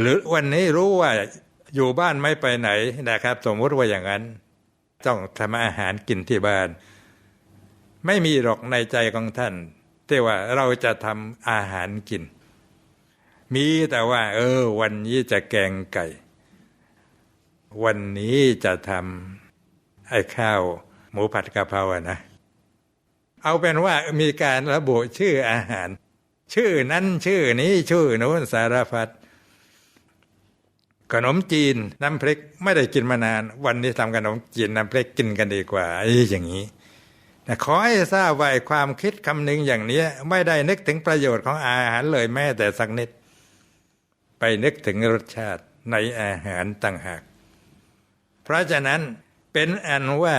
หรือวันนี้รู้ว่าอยู่บ้านไม่ไปไหนนะครับ สมมติว่าอย่างนั้น ต้องทำอาหารกินที่บ้าน ไม่มีหรอกในใจของท่านที่ว่าเราจะทำอาหารกิน มีแต่ว่า เออ วันนี้จะแกงไก่ วันนี้จะทำไอ้ข้าว หมูผัดกะเพราอะนะ เอาเป็นว่ามีการระบุชื่ออาหาร ชื่อนั้นชื่อนี้ชื่อโน้นสารพัด ขนมจีนน้ำพริกไม่ได้กินมานาน วันนี้ทำขนมจีนน้ำพริกกินกันดีกว่าไอ้อย่างนี้แต่ขอให้ทราบว่าความคิดคำนึงอย่างนี้ไม่ได้นึกถึงประโยชน์ของอาหารเลยแม้แต่สักนิด ไปนึกถึงรสชาติในอาหารต่างหาก เพราะฉะนั้นเป็นอันว่า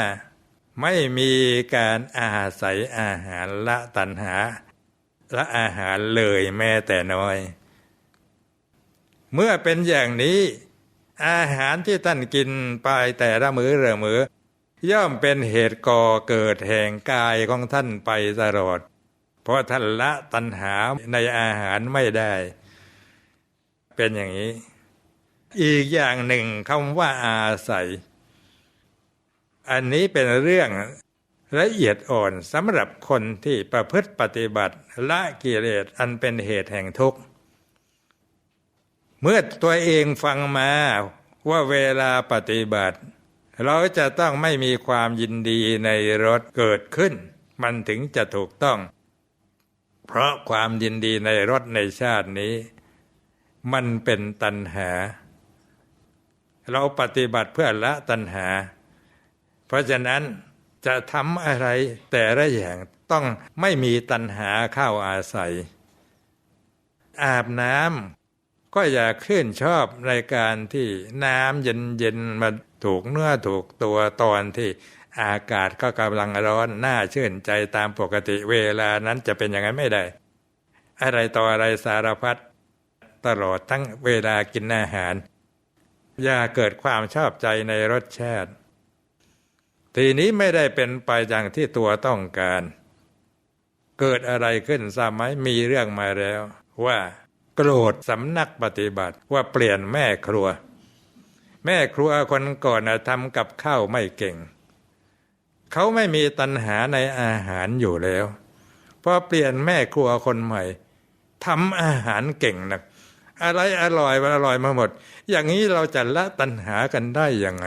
ไม่มีการอาศัยอาหารละตัณหาละอาหารเลยแม้แต่น้อย เมื่อเป็นอย่างนี้ อาหารที่ท่านกินไปแต่ละมือละมือย่อมเป็นเหตุก่อเกิดแห่งกายของท่านไปตลอด เพราะท่านละตัณหาในอาหารไม่ได้ เป็นอย่างนี้ อีกอย่างหนึ่งคำว่าอาศัย อันนี้เป็นเรื่องละเอียดอ่อนสำหรับคนที่ประพฤติปฏิบัติละกิเลสอันเป็นเหตุแห่งทุกข์ เมื่อตัวเองฟังมาว่าเวลาปฏิบัติ เราจะต้องไม่มีความยินดีในรสเกิดขึ้น มันถึงจะถูกต้อง เพราะความยินดีในรสในชาตินี้ มันเป็นตัณหา เราปฏิบัติเพื่อละตัณหา เพราะฉะนั้นจะทำอะไรแต่ละอย่างต้องไม่มีตัณหาเข้าอาศัย อาบน้ำ ก็อย่าขึ้นชอบในการที่น้ำเย็นๆมาถูกเนื้อถูกตัวตอนที่อากาศก็กำลังร้อนน่าชื่นใจตามปกติเวลานั้นจะเป็นอย่างนั้นไม่ได้ อะไรต่ออะไรสารพัดตลอดทั้งเวลากินอาหาร อย่าเกิดความชอบใจในรสชาติ ทีนี้ไม่ได้เป็นไปอย่างที่ตัวต้องการ เกิดอะไรขึ้นทราบไหมมีเรื่องมาแล้ว ว่า โกรธสำนักปฏิบัติว่าเปลี่ยนแม่ครัว แม่ครัวคนก่อนทำกับข้าวไม่เก่ง เขาไม่มีตัณหาในอาหารอยู่แล้วพอเปลี่ยนแม่ครัวคนใหม่ทำอาหารเก่งนะอะไรอร่อยอร่อยมาหมด อย่างนี้เราจะละตัณหากันได้ยังไง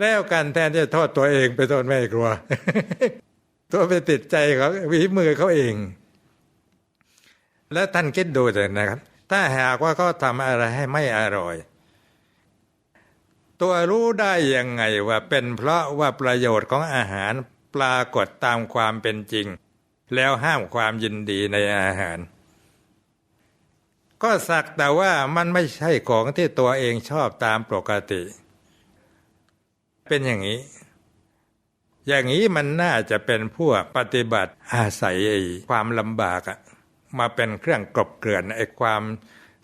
แล้วกันแทนจะโทษตัวเองไปโทษแม่ครัว ตัวไปติดใจเขาวิมือเขาเอง แล้วท่านคิดดูเถอะนะครับ ถ้าหากว่าเขาทำอะไรให้ไม่อร่อย ตัวรู้ได้ยังไงว่าเป็นเพราะว่าประโยชน์ของอาหารปรากฏตามความเป็นจริง แล้วห้ามความยินดีในอาหาร ก็สักแต่ว่ามันไม่ใช่ของที่ตัวเองชอบตามปกติ เป็นอย่างนี้ อย่างนี้มันน่าจะเป็นพวกปฏิบัติอาศัยความลำบากอะ มาเป็นเครื่องกลบเกลื่อนไอ้ความ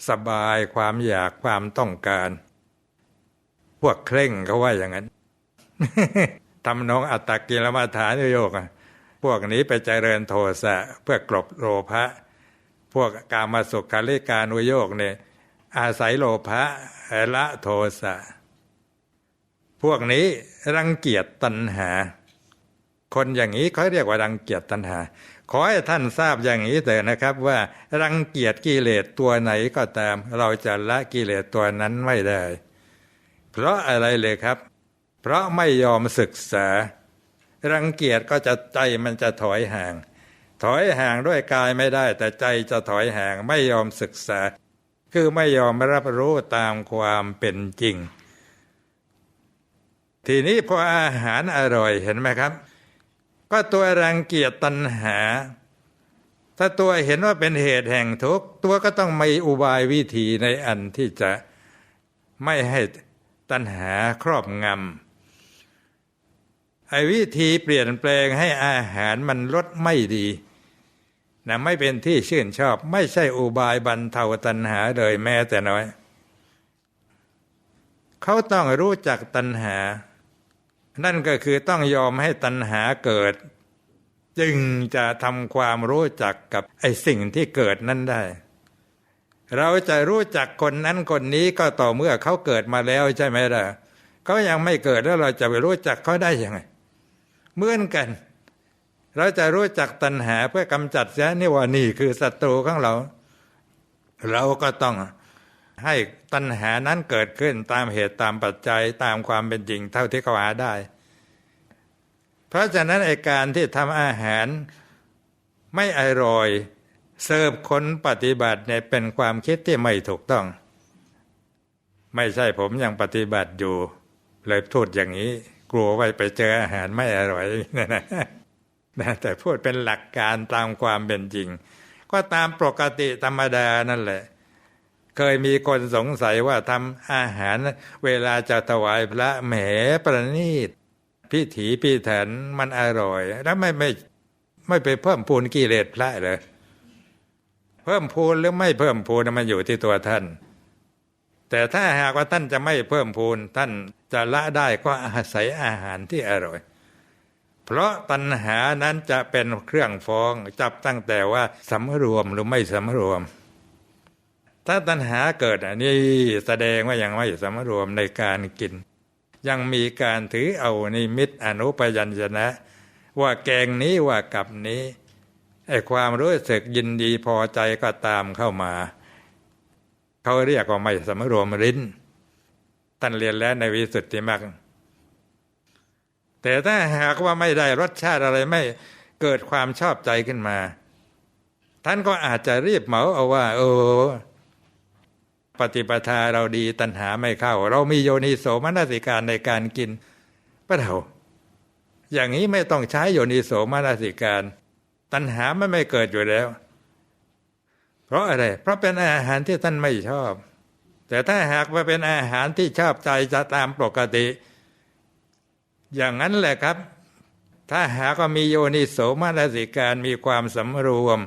สบายความอยากความต้องการ พวกเคร่งเขาว่าอย่างนั้นทำน้องอัตตกิลมาฐานโยกพวกนี้ไปเจริญโทสะเพื่อกลบโลภะพวกกามาสุขคาริการุโยกเนี่ยอาศัยโลภะละโทสะพวกนี้รังเกียจตัณหา คนอย่างนี้เขาเรียกว่ารังเกียจตัณหา ขอให้ท่านทราบอย่างนี้เถอะนะครับว่ารังเกียจกิเลสตัวไหนก็ตาม เราจะละกิเลสตัวนั้นไม่ได้ เพราะอะไรเลยครับ เพราะไม่ยอมศึกษา รังเกียจก็จะใจมันจะถอยห่าง ถอยห่างด้วยกายไม่ได้ แต่ใจจะถอยห่างไม่ยอมศึกษา คือไม่ยอมรับรู้ตามความเป็นจริง ทีนี้พออาหารอร่อยเห็นไหมครับ ก็ตัวรังเกียจตัณหา ถ้าตัวเห็นว่าเป็นเหตุแห่งทุกข์ตัวก็ต้องมีอุบายวิธีในอันที่จะไม่ให้ตัณหาครอบงำไอ้วิธีเปลี่ยนแปลงให้อาหารมันลดไม่ดีนะไม่เป็นที่ชื่นชอบ ไม่ใช่อุบายบรรเทาตัณหาเลยแม้แต่น้อย เขาต้องรู้จักตัณหา นั่นก็คือต้องยอมให้ตัณหาเกิด จึงจะทำความรู้จักกับไอ้สิ่งที่เกิดนั้นได้ เราจะรู้จักคนนั้นคนนี้ก็ต่อเมื่อเขาเกิดมาแล้วใช่ไหมล่ะเขายังไม่เกิดแล้วเราจะไปรู้จักเขาได้ยังไงเหมือนกัน เราจะรู้จักตัณหาเพื่อกำจัดเสียนี่ว่านี่คือศัตรูของเรา เราก็ต้อง ให้ตัณหานั้นเกิดขึ้นตามเหตุตามปัจจัยตามความเป็นจริงเท่าที่เขาหาได้ เพราะฉะนั้นไอการที่ทำอาหารไม่อร่อยเสิร์ฟคนปฏิบัติเนี่ยเป็นความคิดที่ไม่ถูกต้อง ไม่ใช่ผมยังปฏิบัติอยู่ เลยพูดอย่างนี้ กลัวไว้ไปเจออาหารไม่อร่อยนะนะแต่พูดเป็นหลักการตามความเป็นจริง ก็ตามปกติธรรมดานั่นแหละ เคยมีคนสงสัยว่าทำอาหารเวลาจะถวายพระแหมประณีตพิถีพิถันมันอร่อย แล้วไม่ไม่ไม่ไปเพิ่มพูนกิเลสพระเลยเพิ่มพูนหรือไม่เพิ่มพูนมันอยู่ที่ตัวท่าน แต่ถ้าหากว่าท่านจะไม่เพิ่มพูนท่านจะละได้ก็อาศัยอาหารที่อร่อย เพราะตัณหานั้นจะเป็นเครื่องฟ้องจับตั้งแต่ว่าสำรวมหรือไม่สำรวม ถ้าตัณหาเกิดอันนี้แสดงว่ายังไม่สำรวมในการกิน ยังมีการถือเอานิมิตอนุปยัญชนะ ว่าแกงนี้ว่ากับนี้ไอ้ความรู้สึกยินดีพอใจก็ตามเข้ามา เขาเรียกว่าไม่สมรวมริ้นท่านเรียนแล้วในวิสุทธิมรรคแต่ถ้าหากว่าไม่ได้รสชาติอะไรไม่เกิดความชอบใจขึ้นมา ท่านก็อาจจะรีบเหมาเอาว่าเออ ปฏิปทาเราดีตัณหาไม่เข้า เรามีโยนิโสมนสิการในการกินปะเถาอย่างนี้ไม่ต้องใช้โยนิโสมนสิการ ตัณหาไม่ไม่เกิดอยู่แล้ว เพราะอะไร เพราะเป็นอาหารที่ท่านไม่ชอบ แต่ถ้าหากว่าเป็นอาหารที่ชอบใจจะตามปกติ อย่างนั้นแหละครับ ถ้าหากว่ามีโยนิโสมนสิการมีความสำรวม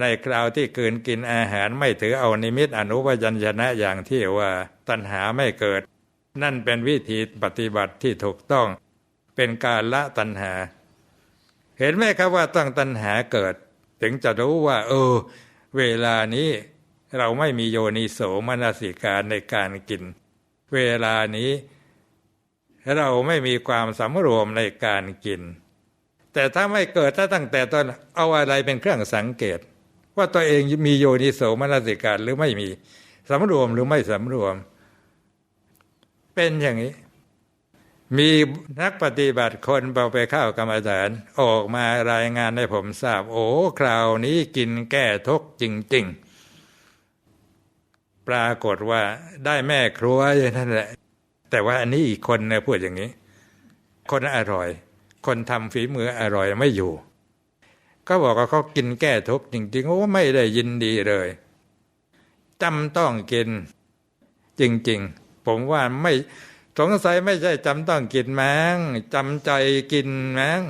ในคราวที่เกินกินอาหารไม่ถือเอานิมิตอนุพยัญชนะอย่างที่ว่าตัณหาไม่เกิด นั่นเป็นวิธีปฏิบัติที่ถูกต้อง เป็นการละตัณหา เห็นไหมครับว่าต้องตัณหาเกิด ถึงจะรู้ว่า เออ เวลานี้เราไม่มีโยนิโสมนสิการในการกิน เวลานี้เราไม่มีความสำรวมในการกิน แต่ถ้าไม่เกิดถ้าตั้งแต่ตอนเอาอะไรเป็นเครื่องสังเกต ว่าตัวเองมีโยนิโสมนสิการหรือไม่มีสำรวมหรือไม่สำรวม เป็นอย่างนี้ มีนักปฏิบัติคนเบาไปเข้ากรรมฐานออกมารายงานให้ผมทราบ โอ้คราวนี้กินแก้ทุกจริง ๆ ปรากฏว่าได้แม่ครัวอย่างนั้นแหละ แต่ว่าอันนี้อีกคนเนี่ยพูดอย่างนี้ คนอร่อย คนทำฝีมืออร่อยไม่อยู่ ก็บอกว่าเขากินแก้ทุกข์จริงๆโอ้ไม่ได้ยินดีเลยจำต้องกิน จริง ๆ ผมว่าไม่สงสัยไม่ใช่จำต้องกินแมงจำใจกินแมง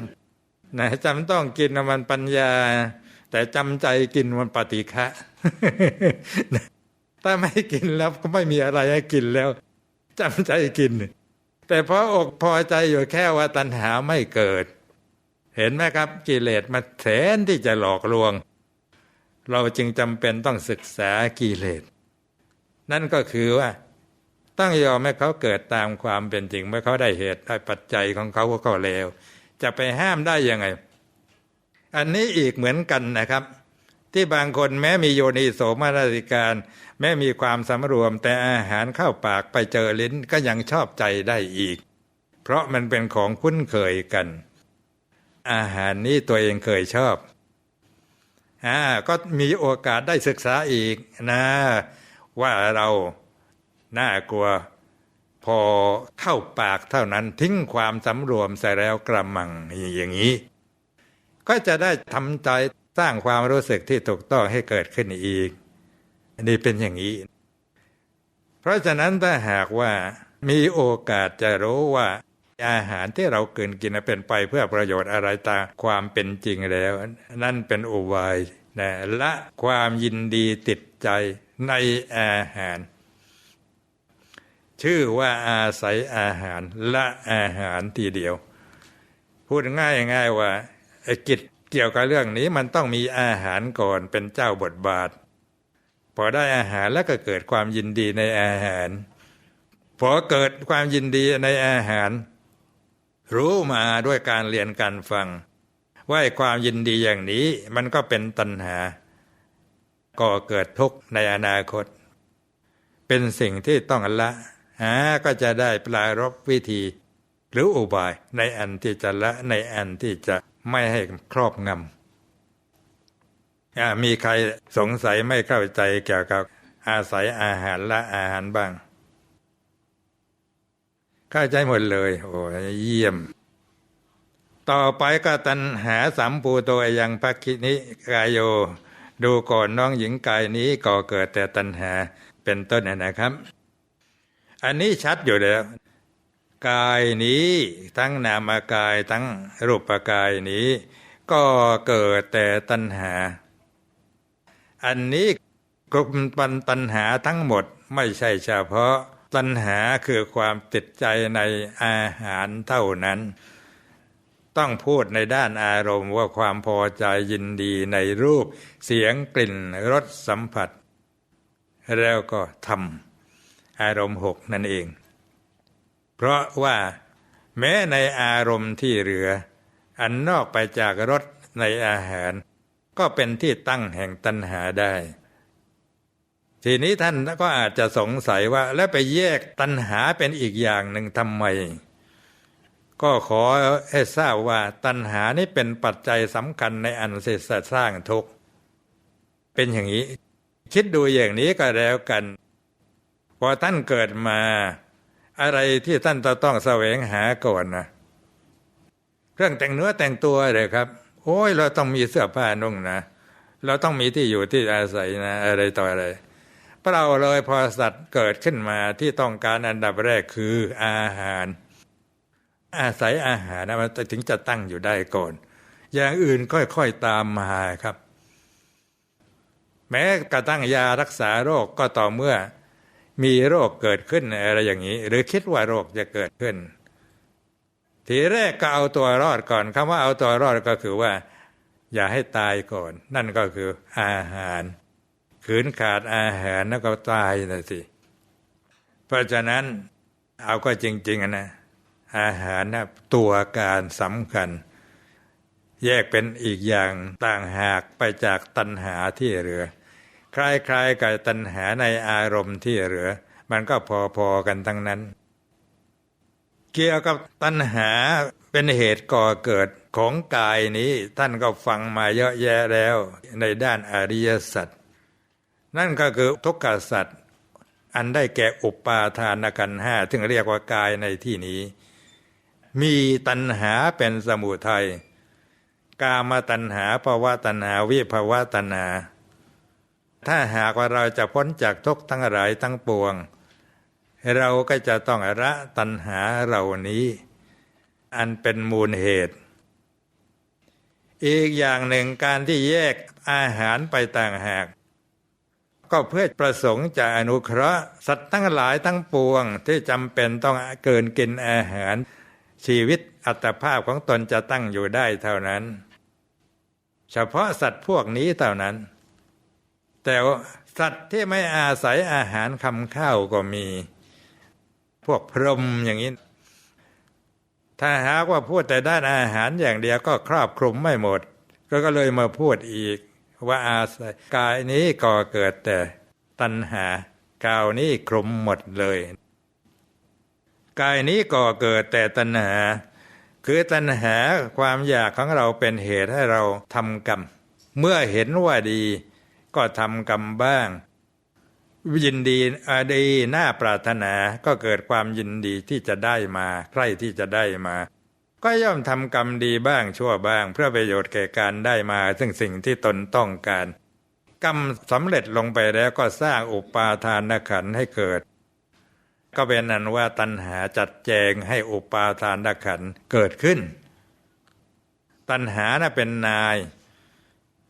นะจำต้องกินมันปัญญา แต่จำใจกินมันปฏิฆะถ้าไม่กินแล้วก็ไม่มีอะไรให้กินแล้วจำใจกิน แต่พออกพอใจอยู่แค่ว่าตัณหาไม่เกิด เห็นไหมครับกิเลสมาแสนที่จะหลอกลวง เราจึงจำเป็นต้องศึกษากิเลส นั่นก็คือว่าต้องยอมให้เขาเกิดตามความเป็นจริง เมื่อเขาได้เหตุได้ปัจจัยของเขาก็เลวจะไปห้ามได้ยังไง อันนี้อีกเหมือนกันนะครับ ที่บางคนแม้มีโยนิโสมนสิการ แม้มีความสำรวมแต่อาหารเข้าปากไปเจอลิ้นก็ยังชอบใจได้อีก เพราะมันเป็นของคุ้นเคยกัน อาหารนี้ตัวเองเคยชอบอ่าก็มีโอกาสได้ศึกษาอีกนะว่าเราน่ากลัว พอเข้าปากเท่านั้นทิ้งความสำรวมใส่แล้วกระมังอย่างนี้ ก็จะได้ทำใจสร้างความรู้สึกที่ถูกต้องให้เกิดขึ้นอีกนี่เป็นอย่างนี้ เพราะฉะนั้นถ้าหากว่ามีโอกาสจะรู้ว่า อาหารที่เราเกินกินเป็นไปเพื่อประโยชน์อะไรตามความเป็นจริงแล้ว นั่นเป็นอุบายนะละความยินดีติดใจในอาหาร ชื่อว่าอาศัยอาหารละอาหารทีเดียว พูดง่ายง่ายว่ากิจเกี่ยวกับเรื่องนี้มันต้องมีอาหารก่อนเป็นเจ้าบทบาท พอได้อาหารแล้วก็เกิดความยินดีในอาหาร พอเกิดความยินดีในอาหาร รู้มาด้วยการเรียนการฟัง ว่าความยินดีอย่างนี้มันก็เป็นตัณหา ก่อเกิดทุกข์ในอนาคต เป็นสิ่งที่ต้องละหาก็จะได้ปลารบวิธี หรืออุบายในอันที่จะละในอันที่จะไม่ให้ครอบงำอ่ามีใครสงสัยไม่เข้าใจเกี่ยวกับอาศัยอาหารละอาหารบ้าง เข้าใจหมดเลย โอ้ยเยี่ยม ต่อไปก็ตันหาสัมปูโตยังภักคินิกายโย ดูก่อนน้องหญิงกายนี้ก่อเกิดแต่ตัณหาเป็นต้นนะนะครับ อันนี้ชัดอยู่แล้ว กายนี้ทั้งนามกายทั้งรูปกายนี้ ก็เกิดแต่ตัณหา อันนี้กลุ่มปันตัณหาทั้งหมดไม่ใช่เฉพาะ ตัณหาคือความติดใจในอาหารเท่านั้น ต้องพูดในด้านอารมณ์ว่าความพอใจยินดีในรูป เสียงกลิ่นรสสัมผัส แล้วก็ทำอารมณ์หกนั่นเอง เพราะว่าแม้ในอารมณ์ที่เหลือ อันนอกไปจากรสในอาหาร ก็เป็นที่ตั้งแห่งตัณหาได้ ทีนี้ท่านก็อาจจะสงสัยว่า แล้วไปแยกตัณหาเป็นอีกอย่างหนึ่งทำไม ก็ขอให้ทราบว่าตัณหานี่เป็นปัจจัยสำคัญในอันเสสสร้างทุกข์เป็นอย่างนี้ คิดดูอย่างนี้ก็แล้วกัน พอท่านเกิดมา อะไรที่ท่านจะต้องแสวงหาก่อนนะเครื่องแต่งเนื้อแต่งตัวเลยครับ โอ้ยเราต้องมีเสื้อผ้านุ่งนะ เราต้องมีที่อยู่ที่อาศัยนะ อะไรต่ออะไร เปล่าเลยพอสัตว์เกิดขึ้นมาที่ต้องการอันดับแรกคืออาหาร อาศัยอาหารนะมันถึงจะตั้งอยู่ได้ก่อน อย่างอื่นค่อยๆตามมาครับ แม้กระทั่งยารักษาโรคก็ต่อเมื่อมีโรคเกิดขึ้นอะไรอย่างนี้ หรือคิดว่าโรคจะเกิดขึ้น ทีแรกก็เอาตัวรอดก่อนคำว่าเอาตัวรอดก็คือว่า อย่าให้ตายก่อน นั่นก็คืออาหาร ขืนขาดอาหารแล้วก็ตายนะสิ เพราะฉะนั้นเอาก็จริง ๆนะอาหารนะตัวการสำคัญ แยกเป็นอีกอย่างต่างหากไปจากตัณหาที่เหลือ คล้ายๆกับตัณหาในอารมณ์ที่เหลือ มันก็พอๆกันทั้งนั้น เกี่ยวกับตัณหาเป็นเหตุก่อเกิดของกายนี้ท่านก็ฟังมาเยอะแยะแล้วในด้านอริยสัจ นั่นก็คือทุกขสัจอันได้แก่อุปาทานกันห้าถึงเรียกว่ากายในที่นี้ มีตัณหาเป็นสมุทัยกามตัณหาภาวะตัณหาวิภาวะตัณหา ถ้าหากว่าเราจะพ้นจากทุกทั้งหลายทั้งปวง เราก็จะต้องละตัณหาเหล่านี้ อันเป็นมูลเหตุ อีกอย่างหนึ่งการที่แยกอาหารไปต่างหาก ก็เพื่อประสงค์จะอนุเคราะห์ สัตว์ทั้งหลายทั้งปวงที่จำเป็นต้องเกินกินอาหาร ชีวิตอัตภาพของตนจะตั้งอยู่ได้เท่านั้น เฉพาะสัตว์พวกนี้เท่านั้น แต่สัตว์ที่ไม่อาศัยอาหารคำข้าวก็มี พวกพรหมอย่างนี้ ถ้าหากว่าพูดแต่ด้านอาหารอย่างเดียวก็ครอบคลุมไม่หมด ก็เลยมาพูดอีก ว่าอาศัยกายนี้ก่อเกิดแต่ตัณหากาวนี้คลุมหมดเลย กายนี้ก่อเกิดแต่ตัณหา คือตัณหาความอยากของเราเป็นเหตุให้เราทำกรรม เมื่อเห็นว่าดี ก็ทำกรรมบ้าง ยินดีอดีน่าปรารถนาก็เกิดความยินดีที่จะได้มา ใครที่จะได้มา ก็ย่อมทำกรรมดีบ้างชั่วบ้าง เพื่อประโยชน์แก่การได้มา ซึ่งสิ่งที่ตนต้องการ กรรมสำเร็จลงไปแล้วก็สร้างอุปาทานขันให้เกิด ก็เป็นนั้นว่าตัณหาจัดแจงให้อุปาทานขันเกิดขึ้น ตัณหานะเป็นนาย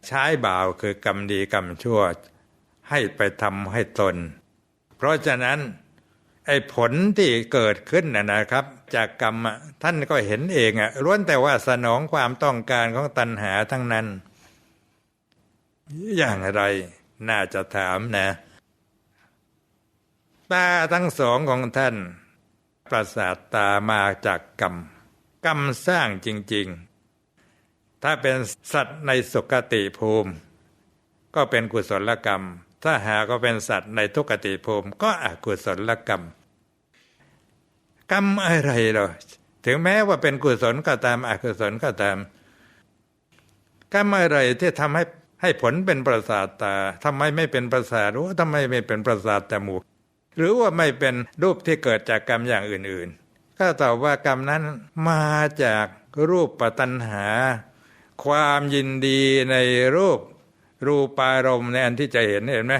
ใช้บ่าวคือกรรมดีกรรมชั่ว ให้ไปทำให้ตน เพราะฉะนั้น ไอ้ผลที่เกิดขึ้นนะนะครับ จากกรรมท่านก็เห็นเองอะล้วนแต่ว่าสนองความต้องการของตัณหาทั้งนั้น อย่างไรน่าจะถามนะตาทั้งสองของท่าน ประสาทตามาจากกรรม กรรมสร้างจริง ๆ ถ้าเป็นสัตว์ในสุคติภูมิ ก็เป็นกุศลกรรม ถ้าหาก็เป็นสัตว์ในทุกติภูมิ ก็อกุศลกรรม กรรมอะไรหรอถึงแม้ว่าเป็นกุศลก็ตามอกุศลก็ตาม กรรมอะไรที่ทำให้ให้ผลเป็นประสาทตาทำไมไม่เป็นประสาทรู้ทำไมไม่เป็นประสาทจมูก หรือว่าไม่เป็นรูปที่เกิดจากกรรมอย่างอื่นๆ ก็ตอบว่ากรรมนั้นมาจากรูปปัตัญหา ความยินดีในรูปรูปารมณ์ในอันที่จะเห็นเห็นไหม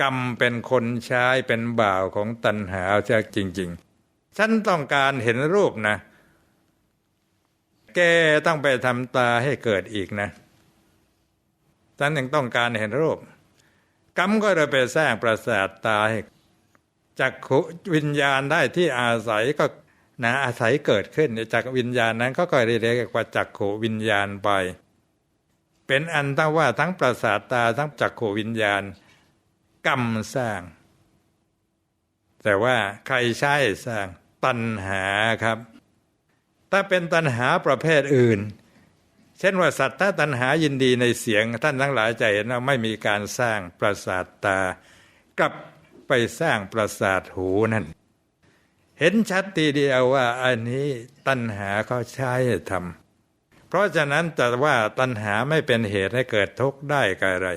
กรรมเป็นคนใช้เป็นบ่าวของตัณหาใช่จริง ๆ ฉันต้องการเห็นรูปนะ แกต้องไปทำตาให้เกิดอีกนะ ฉันยังต้องการเห็นรูป กรรมก็เลยไปสร้างประสาทตาให้จักขุวิญญาณได้ที่อาศัยก็นะอาศัยเกิดขึ้นจากวิญญาณนั้นก็ก็เรียกว่าจักขุวิญญาณไป เป็นอันตั้งว่าทั้งประสาทตาทั้งจักขุวิญญาณ กรรมสร้าง แต่ว่าใครใช้สร้างตัณหาครับ ถ้าเป็นตัณหาประเภทอื่น เช่นว่าสัตว์ถ้าตัณหายินดีในเสียง ท่านทั้งหลายจะเห็นว่าไม่มีการสร้างประสาทตากลับไปสร้างประสาทหูนั่นเห็นชัดทีเดียวว่าอันนี้ตัณหาเขาใช้ทำเพราะฉะนั้นจะว่าตัณหาไม่เป็นเหตุให้เกิดทุกข์ได้กับอะไร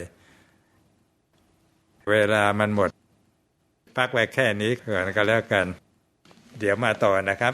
เวลามันหมด พักไว้แค่นี้ก่อนก็แล้วกัน เดี๋ยวมาต่อนะครับ